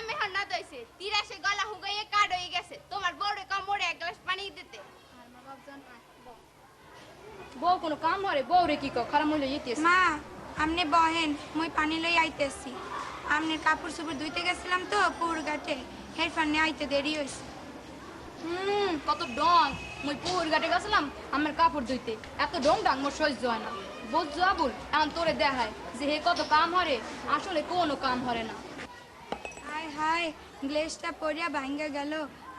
আমি হান্না দইছে তিরাশে গলা হুগাইয়ে কাড হয়ে গেছে। তোমার বউরে কামড়ে এক গ্লাস পানি দিতে। বউ কোনো কাম হরে বউ রে কি কো খারাপ ইতিস মা আমনে বহেন মই পানি লই আইতেছি। আমনের কাপড় চোপড় ধুইতে গেছিলাম তো পুর ঘাটে। হের ফান্নে আইতে দেরি হইছে। হুম কত ডং। মুই পুকুর ঘাটে গেছিলাম আমার কাপড় ধুইতে। এত ডং ডাং মোর সহ্য হয় না। বুঝছ আবুল এখন তোরে দেখায় যে হে কত কাম হরে। আসলে কোনো কাম হরে না। হায় হায় গ্লেসটা পরিয়া ভাঙ্গা গেল।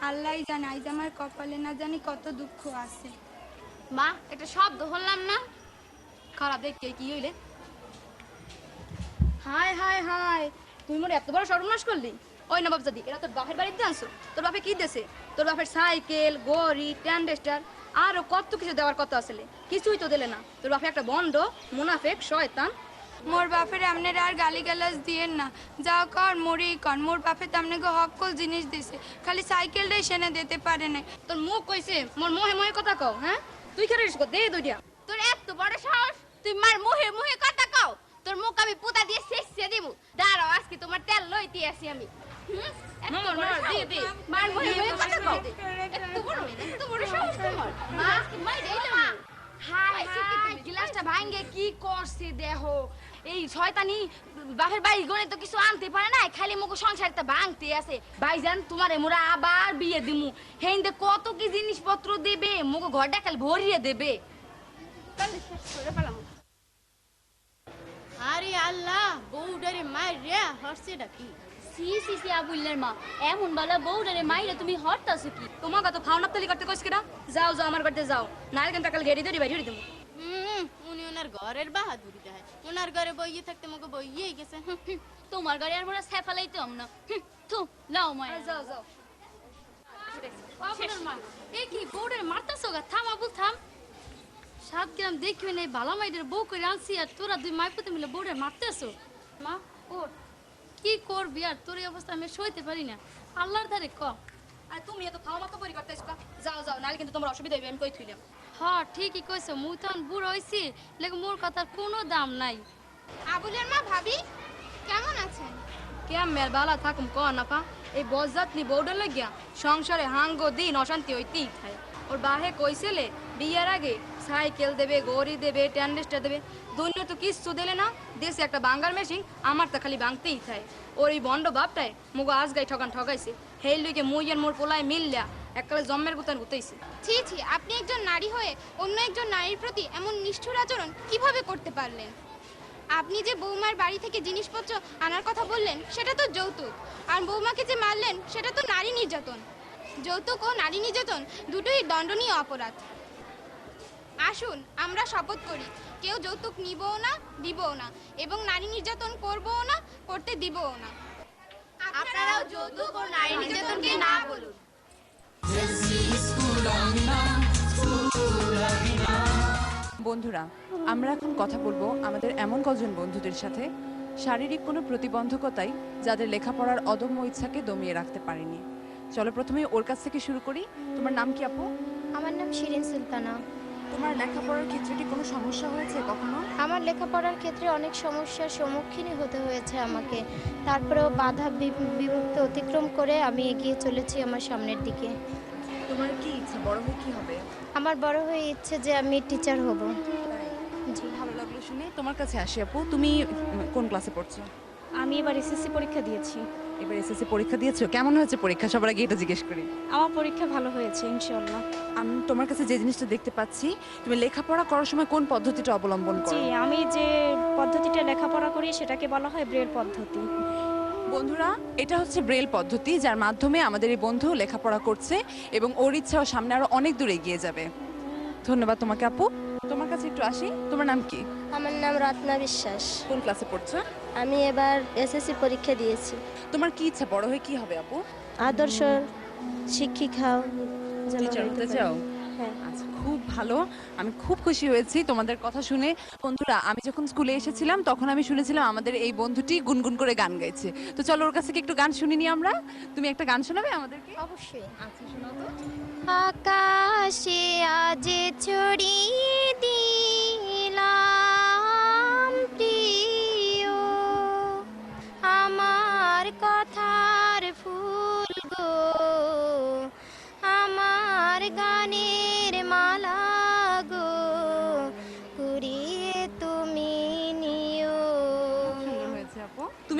আল্লাহ জানে আইজ আমার কপালে না জানি কত দুঃখ আছে। মা, একটা শব্দ হলাম না? খারাপ দেখতে কি হইলে? হাই হাই হাই তুই মোর এত বড় সর্বনাশ করলি? ওই নবাব জাদি এরা তোর বাপের বাড়িতে আনছো। তোর বাপে কি দেছে? তোর বাপের সাইকেল, গড়ি ট্যান্ডেস্টার আরও কত কিছু দেওয়ার কথা আসলে। কিছুই তো দিলে না। তোর বাপে একটা বন্ড মুনাফেক, শয়তান মোর বাপের আমনের আর গালি গালাজ দিয়েন না। যাও কর মরি কর। মোর বাপে তো আপনাকে হকল জিনিস দিছে। খালি সাইকেলটাই সেনে দিতে পারে না তোর মুখ কইছে মোর মোহে মোহে কথা কও হ্যাঁ? তুই খেলে দে দুইটা তোর এত বড় সাহস তুই মার মুহে মুহে কথা কও। তোর মুখ আমি পুতা দিয়ে শেষে দিব। দাঁড়াও আজকে তোমার তেল লইতে আসি আমি? মার, মুহে মুহে কথা কও। এত বড় এত বড় সাহস তোমার। মা আজকে মাই দেই না হাই হাই গিলাসটা ভাঙ্গে কি করছে দেহ? এই শয়তানি বাপের বাড়ি গনে তো কিছু আনতে পারে না খালি মুখ সংসারটা ভাঙতে আছে। ভাইজান তোমারে মোরা আবার বিয়ে দিমু। হেন্দে কত কি জিনিসপত্র দেবে? মুখ ঘরটা খালি ভরিয়ে দেবে। আরে আল্লাহ বউডারে মার রে হরছেটা কি? সি সি সি আবুল্লার মা। এমন বালা বউডারে মাইরে তুমি হরতাছো কি? তোমাকে তো খাওয়া নাপতালি করতে কইছ কিনা যাও যাও আমার বাড়িতে যাও। নাহলে কিন্তু কাল গেড়ি ধরি বাইরে দিমু উনি ওনার ঘরের বাহাদুরি দেখায়। ওনার ঘরে বইয়ে থাকতে মুখে বইয়েই গেছে। তোমার গাড়ি আর মোরা সেফালাইতে হম না। থু লাও মায়া। যাও যাও। আবুলের মা। এ কি বউডারে মারতাছো গা? থাম আবুল থাম। সাত গ্রাম দেখবি না ভালো মাইদের বউ করে আনছি আর তোরা দুই মাইপুতে মিলে বউডারে মারতেছো। মা ওর কি করবি আর? তোর এই অবস্থা আমি সইতে পারি না। আল্লাহর ধারে ক? আর তুমি এত খাওয়া মাত্র পরি করতে যাও যাও নাহলে কিন্তু তোমার অসুবিধা হইবে আমি কই থইলাম। হ্যাঁ ঠিকই কইছো মুই তখন বুড়ো হইছি লেগে মোর কথার কোনো দাম নাই। আবুলের মা ভাবি কেমন আছেন? কে মের বালা থাকুম ক না পা? এই বজ্জাতনি বউডার লাগিয়া সংসারে হাঙ্গ দিন অশান্তি হইতেই খায়। ওর বাহে কইছেলে বিয়ের আগে সাইকেল দেবে, গড়ি দেবে, ট্যান্ডেস্টার দেবে, দুনিয়া তো কিচ্ছু দিলে না। দেশে একটা বাঙ্গার মেশিন, আমার তো খালি বাংতেই খায় ওর এই বন্ড বাপটায় মুগো আজ গাই ঠকান ঠকাইছে হেই লইকে মুই আর মোর পোলায় মিললা, এককালে জম্মের গুতান গুতাইছে। ছি ছি, আপনি একজন নারী হয়ে অন্য একজন নারীর প্রতি এমন নিষ্ঠুর আচরণ কীভাবে করতে পারলেন? আপনি যে বৌমার বাড়ি থেকে জিনিসপত্র আনার কথা বললেন, সেটা তো যৌতুক। আর বৌমাকে যে মারলেন, সেটা তো নারী নির্যাতন। যৌতুক ও নারী নির্যাতন দুটোই দণ্ডনীয় অপরাধ। আসুন আমরা শপথ করি। কেউ যৌতুক নিবও না দিবও না এবং নারী নির্যাতন করবও না করতে দিবও না। আপনারাও যৌতুক ও নারী নির্যাতনকে না বলুন। বন্ধুরা আমরা এখন কথা বলব আমাদের এমন কজন বন্ধুদের সাথে শারীরিক কোনো প্রতিবন্ধকতাই যাদের লেখাপড়ার অদম্য ইচ্ছাকে দমিয়ে রাখতে পারেনি। চলো প্রথমে ওর কাছ থেকে শুরু করি। তোমার নাম কি আপু? আমার নাম শিরিন সুলতানা। তোমার লেখাপড়ার ক্ষেত্রে কি কোনো সমস্যা হয়েছে কখনো? আমার লেখাপড়ার ক্ষেত্রে অনেক সমস্যার সম্মুখীনই হতে হয়েছে আমাকে। তারপরেও বাধা বি- বিভক্তি অতিক্রম করে আমি এগিয়ে চলেছি আমার সামনের দিকে। তোমার কি ইচ্ছা? বড় হয়ে কি হবে? আমার বড় হয়ে ইচ্ছে যে আমি টিচার হব। জি। ভালো লাগল শুনে। তোমার কাছে আসি আপু তুমি কোন ক্লাসে পড়ছো? আমি এবার এসএসসি পরীক্ষা দিয়েছি। এবার এসএসসি পরীক্ষা দিয়েছ? কেমন হয়েছে পরীক্ষা? সবার আগে এটা জিজ্ঞেস করি। আমার পরীক্ষা ভালো হয়েছে ইনশাল্লাহ আমি তোমার কাছে যে জিনিসটা দেখতে পাচ্ছি তুমি লেখাপড়া করার সময় কোন পদ্ধতিটা অবলম্বন করো? জি আমি যে পদ্ধতিটা লেখাপড়া করি সেটাকে বলা হয় ব্রেল পদ্ধতি। বন্ধুরা এটা হচ্ছে ব্রেল পদ্ধতি যার মাধ্যমে আমাদের এই বন্ধু লেখাপড়া করছে এবং ওর ইচ্ছাও সামনে আরও অনেক দূর এগিয়ে যাবে। ধন্যবাদ তোমাকে আপু। তোমার কাছে একটু আসি। তোমার নাম কি? আমার নাম রত্না বিশ্বাস। কোন ক্লাসে পড়ছো? আমি এবার এসএসসি পরীক্ষা দিয়েছি। তোমার কি ইচ্ছা বড় হয়ে কি হবে আপু? আদর্শ শিক্ষিকা। টিচার হতে চাও? হ্যাঁ। আচ্ছা। ভালো। আমি খুব খুশি হয়েছি তোমাদের কথা শুনে। বন্ধুরা, আমি যখন স্কুলে এসেছিলাম, তখন আমি শুনেছিলাম আমাদের এই বন্ধুটি গুনগুন করে গান গাইছে। তো চলো ওর কাছে থেকে একটু গান শুনিনি আমরা। তুমি একটা গান শোনাবে আমাদেরকে? অবশ্যই। আচ্ছা শোনাও তো। আকাশে আজ ছড়িয়ে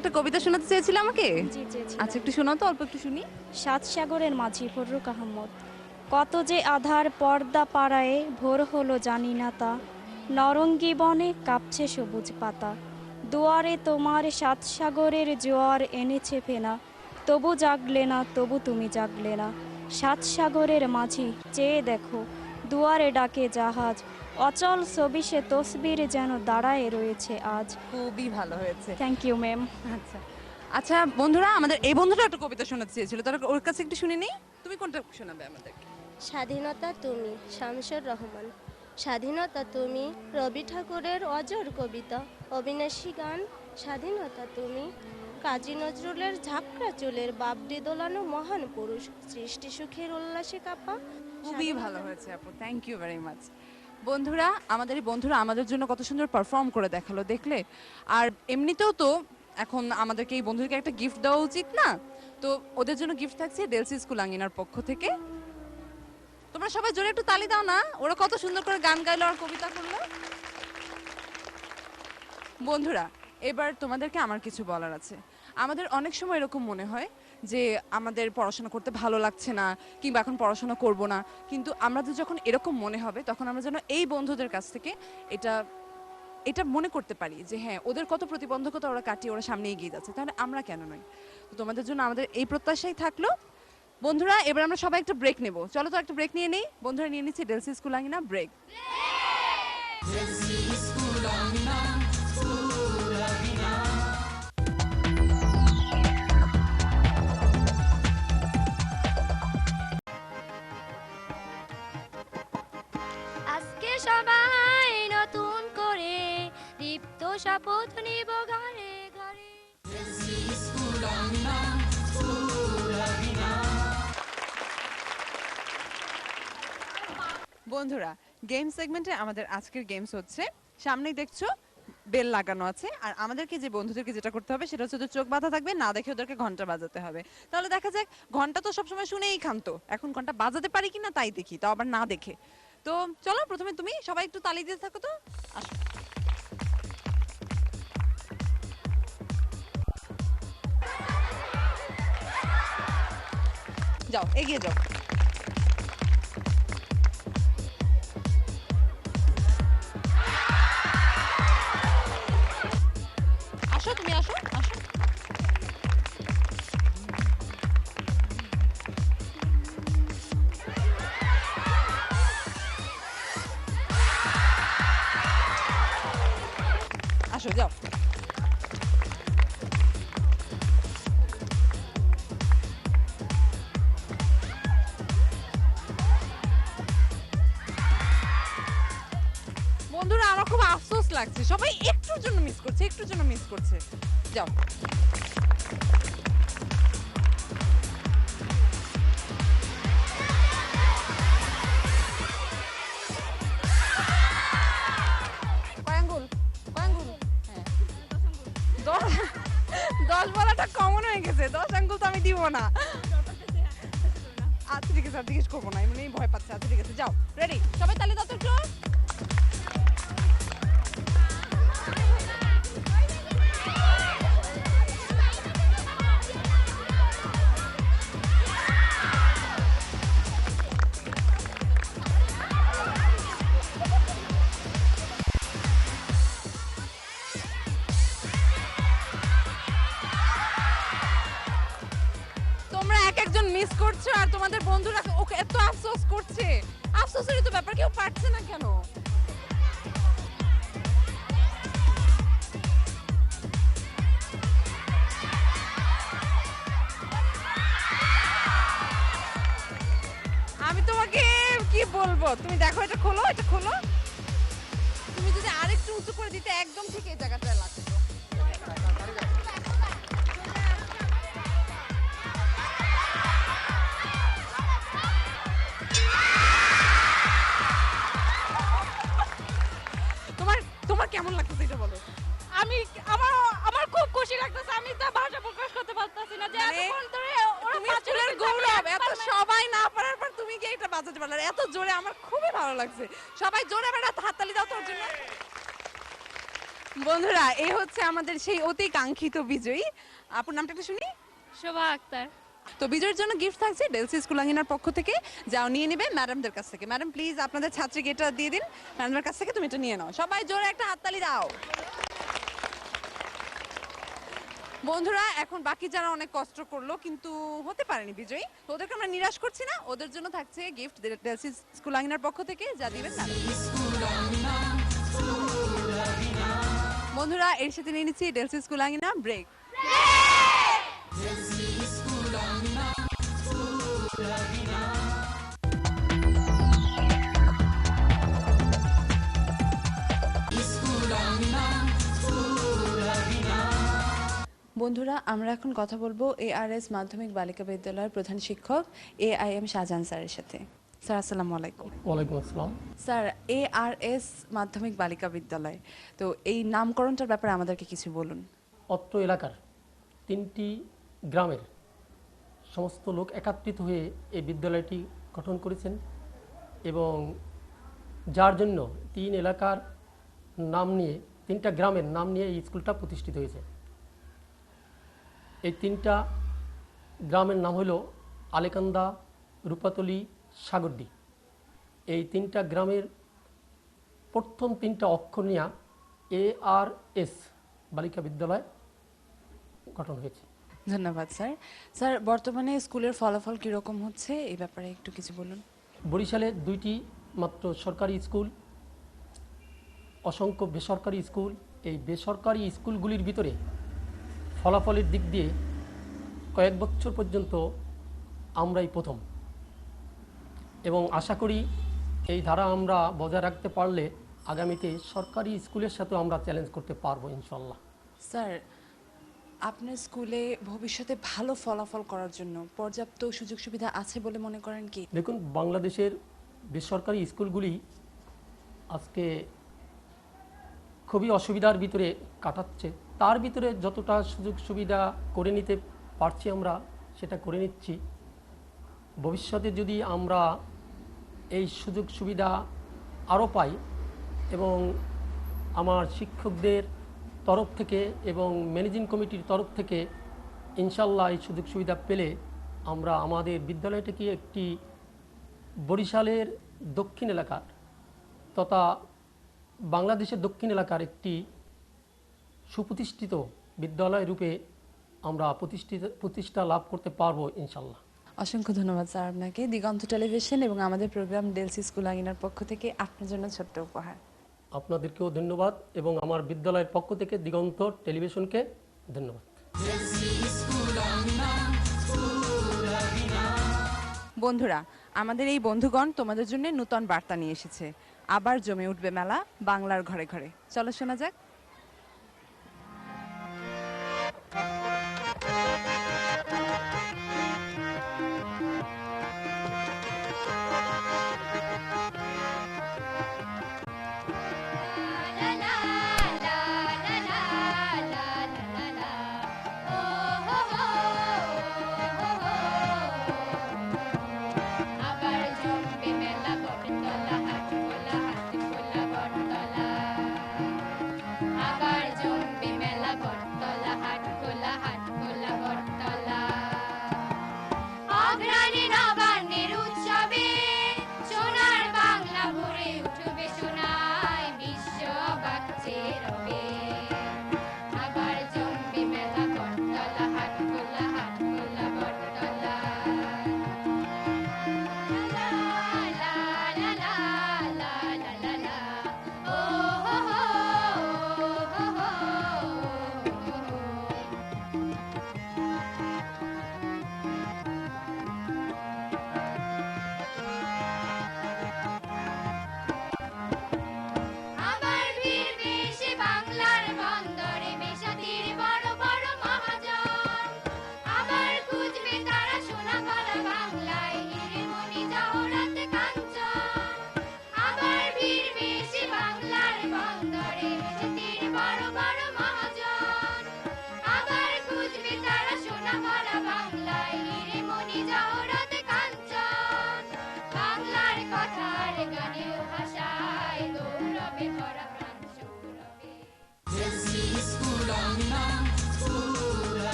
একটা কবিতা শোনাতে চেয়েছিলে আমাকে? জি চেয়েছি আচ্ছা একটু শোনাও তো অল্প একটু শুনি। সাত সাগরের মাঝি ফররুক আহমদ কত যে আধার পর্দা পাড়ায়ে ভোর হলো জানি না তা। নরঙ্গী বনে কাঁপছে সবুজ পাতা। দুয়ারে তোমার সাত সাগরের জোয়ার এনেছে ফেনা। তবু জাগলে না তবু তুমি জাগলে না। সাত সাগরের মাঝি চেয়ে দেখো দুয়ারে ডাকে জাহাজ। অচল ছবি সে তসবির যেন দাঁড়ায় রয়েছে আজ। খুবই ভালো হয়েছে। থ্যাংক ইউ ম্যাম আচ্ছা। আচ্ছা বন্ধুরা আমাদের এই বন্ধুরা একটা কবিতা শোনাতে চেয়েছিল। তারা ওর কাছে একটু শুনে নেই তুমি কোনটা শোনাবে আমাদেরকে স্বাধীনতা তুমি শামসুর রহমান। স্বাধীনতা তুমি রবি ঠাকুরের অজর কবিতা। অবিনাশী গান স্বাধীনতা তুমি। কাজী নজরুলের ঝাঁকড়া চুলের বাবরি দোলানো মহান পুরুষ। সৃষ্টি সুখের উল্লাসে কাপা। খুবই ভালো হয়েছে আপু। থ্যাংক ইউ ভেরি মাচ বন্ধুরা, আমাদের এই বন্ধুরা আমাদের জন্য কত সুন্দর পারফর্ম করে দেখাল, দেখলে? আর এমনিতেও তো এখন আমাদেরকে এই বন্ধুদেরকে একটা গিফট দেওয়া উচিত না? তো ওদের জন্য গিফট থাকছে দেলসি স্কুল আঙিনার পক্ষ থেকে। তোমরা সবাই জোরে একটু তালি দাও না? ওরা কত সুন্দর করে গান গাইলো আর কবিতা করল। বন্ধুরা এবার তোমাদেরকে আমার কিছু বলার আছে। আমাদের অনেক সময় এরকম মনে হয় যে আমাদের পড়াশোনা করতে ভালো লাগছে না কিংবা এখন পড়াশোনা করব না। কিন্তু আমাদের যখন এরকম মনে হবে, তখন আমরা যেন এই বন্ধুদের কাছ থেকে এটা এটা মনে করতে পারি যে হ্যাঁ ওদের কত প্রতিবন্ধকতা ওরা কাটিয়ে ওরা সামনে এগিয়ে যাচ্ছে। তাহলে আমরা কেন নই? তো তোমাদের জন্য আমাদের এই প্রত্যাশাই থাকল। বন্ধুরা, এবার আমরা সবাই একটা ব্রেক নেব। চলো তো একটা ব্রেক নিয়ে নেই। বন্ধুরা, নিয়ে নিচ্ছি ডেলসি স্কুল আঙ্গিনা ব্রেক বন্ধুরা গেম সেগমেন্টে আমাদের আজকের গেমস হচ্ছে, সামনেই দেখছ বেল লাগানো আছে, আর আমাদেরকে যে বন্ধুদেরকে যেটা করতে হবে সেটা হচ্ছে চোখ বাঁধা থাকবে, না দেখে ওদেরকে ঘণ্টা বাজাতে হবে। তাহলে দেখা যাক, ঘণ্টা তো সবসময় শুনেই খানতো, এখন ঘণ্টা বাজাতে পারি কিনা তাই দেখি তাও আবার না দেখে। তো চলো, প্রথমে তুমি সবাই একটু তালি দিতে থাকো তো, আসো। যাও, এগিয়ে যাও। লাগছে। সবাই একটুর জন্য মিস করছে, একটুর জন্য মিস করছে। যাও? হ্যাঁ। দশ বলাটা কমন হয়ে গেছে। দশ আঙ্গুল তো আমি দিব না। আচ্ছা ঠিক আছে, আর জিজ্ঞেস করব না। এমনি ভয় পাচ্ছে। আচ্ছা ঠিক আছে, যাও। রেডি সবাই তাহলে দাও একটু। এত আফসোস করছে। আফসোসেরই তো ব্যাপার, কেউ পারছে না কেন? আমি তোমাকে কি বলব? তুমি দেখো, এটা খোলো এটা খোলো। তুমি যদি আরেকটু উঁচু করে দিতে, একদম ঠিক এই জায়গাটায় লাগতো কেমন লাগতেছে এটা বলো? আমি আমার আমার খুব খুশি লাগতেছে আমি তা ভাষা প্রকাশ করতে পারতাছি না যে মানে এতক্ষণ ধরে ওরা তুমি পাঁচ স্কুলের মিনিট গৌরব এত সবাই না পারার পর তুমি কি এটা বাজাতে পারলে এত জোরে আমার খুবই ভালো লাগছে। সবাই জোরে হাত- হাততালি দাও তোর জন্য। বন্ধুরা এই হচ্ছে আমাদের সেই অতি কাঙ্ক্ষিত বিজয়ী। আপুর নামটা একটু শুনি। শোভা আক্তার। তো বিজয়ের জন্য গিফট থাকছে ডেলসি স্কুলাঙ্গিনার পক্ষ থেকে। যাও, নিয়ে নেবে ম্যাডামদের কাছ থেকে। ম্যাডাম প্লিজ আপনাদের ছাত্রীকে এটা দিয়ে দিন। ম্যাডামের কাছ থেকে তুমি এটা নিয়ে নাও। সবাই জোরে একটা হাততালি দাও। বন্ধুরা, এখন বাকি যারা অনেক কষ্ট করল, কিন্তু হতে পারেনি বিজয়ী তো ওদেরকে আমরা নিরাশ করছি না। ওদের জন্য থাকছে গিফট ডেলসি স্কুলাঙ্গিনার পক্ষ থেকে। যা দিবেন বন্ধুরা, এর সাথে নিয়ে নিচ্ছি ডেলসি স্কুলাঙ্গিনা ব্রেক বন্ধুরা আমরা এখন কথা বলব এআরএস মাধ্যমিক বালিকা বিদ্যালয়ের প্রধান শিক্ষক এ আই এম শাহজাহান স্যারের সাথে। স্যার আসসালামু আলাইকুম। ওয়ালাইকুম আসসালাম। স্যার এআরএস মাধ্যমিক বালিকা বিদ্যালয় তো এই নামকরণটার ব্যাপারে আমাদেরকে কিছু বলুন। অত্র এলাকার তিনটি গ্রামের সমস্ত লোক একত্রিত হয়ে এই বিদ্যালয়টি গঠন করেছেন এবং যার জন্য তিন এলাকার নাম নিয়ে তিনটা গ্রামের নাম নিয়ে এই স্কুলটা প্রতিষ্ঠিত হয়েছে। এই তিনটা গ্রামের নাম হলো আলেকান্দা রূপাতলি সাগরডি। এই তিনটা গ্রামের প্রথম তিনটা অক্ষর নিয়ে এ আর এস বালিকা বিদ্যালয় গঠন হয়েছে। ধন্যবাদ স্যার। স্যার বর্তমানে স্কুলের ফলাফল কীরকম হচ্ছে? এই ব্যাপারে একটু কিছু বলুন। বরিশালে দুইটি মাত্র সরকারি স্কুল অসংখ্য বেসরকারি স্কুল। এই বেসরকারি স্কুলগুলির ভিতরে ফলাফলের দিক দিয়ে কয়েক বছর পর্যন্ত আমরাই প্রথম। এবং আশা করি এই ধারা আমরা বজায় রাখতে পারলে আগামীতে সরকারি স্কুলের সাথেও আমরা চ্যালেঞ্জ করতে পারব ইনশাল্লাহ স্যার আপনার স্কুলে ভবিষ্যতে ভালো ফলাফল করার জন্য পর্যাপ্ত সুযোগ সুবিধা আছে বলে মনে করেন কি? দেখুন বাংলাদেশের বেসরকারি স্কুলগুলি আজকে খুবই অসুবিধার ভিতরে কাটাচ্ছে। তার ভিতরে যতটা সুযোগ সুবিধা করে নিতে পারছি আমরা, সেটা করে নিচ্ছি। ভবিষ্যতে যদি আমরা এই সুযোগ সুবিধা আরও পাই এবং আমার শিক্ষকদের তরফ থেকে এবং ম্যানেজিং কমিটির তরফ থেকে ইনশাল্লাহ এই সুযোগ সুবিধা পেলে আমরা আমাদের বিদ্যালয়টাকে একটি বরিশালের দক্ষিণ এলাকার তথা বাংলাদেশের দক্ষিণ এলাকার একটি সুপ্রতিষ্ঠিত বিদ্যালয় রূপে আমরা প্রতিষ্ঠিত প্রতিষ্ঠা লাভ করতে পারব ইনশাল্লাহ। অসংখ্য ধন্যবাদ স্যার আপনাকে। দিগন্ত টেলিভিশন এবং আমাদের প্রোগ্রাম ডেলসি স্কুল আঙিনার পক্ষ থেকে আপনার জন্য ছোট্ট উপহার। আপনাদেরকেও ধন্যবাদ এবং আমার বিদ্যালয়ের পক্ষ থেকে দিগন্ত টেলিভিশনকে ধন্যবাদ। বন্ধুরা আমাদের এই বন্ধুগণ তোমাদের জন্য নূতন বার্তা নিয়ে এসেছে। আবার জমে উঠবে মেলা বাংলার ঘরে ঘরে। চলো শোনা যাক।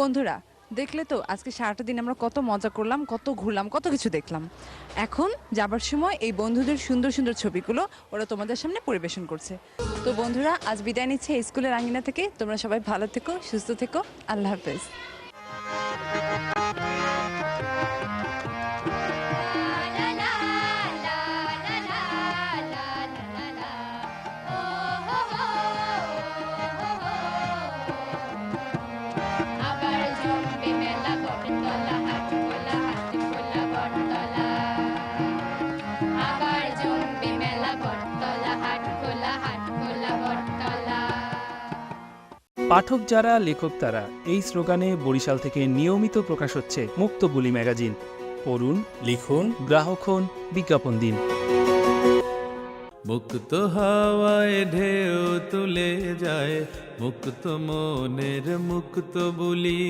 বন্ধুরা, দেখলে তো আজকে সারাটা দিন আমরা কত মজা করলাম, কত ঘুরলাম, কত কিছু দেখলাম। এখন যাবার সময় এই বন্ধুদের সুন্দর সুন্দর ছবিগুলো ওরা তোমাদের সামনে পরিবেশন করছে। তো বন্ধুরা, আজ বিদায় নিচ্ছে স্কুলের আঙ্গিনা থেকে। তোমরা সবাই ভালো থেকো, সুস্থ থেকো। আল্লাহ হাফেজ। পাঠক যারা, লেখক তারা, এই স্লোগানে বরিশাল থেকে নিয়মিত প্রকাশ হচ্ছে মুক্ত বুলি ম্যাগাজিন। পড়ুন, লিখুন, গ্রাহক হন, বিজ্ঞাপন দিন। মুক্ত হাওয়ায় ঢেউ তুলে যায়, মুক্ত মনের মুক্ত বুলি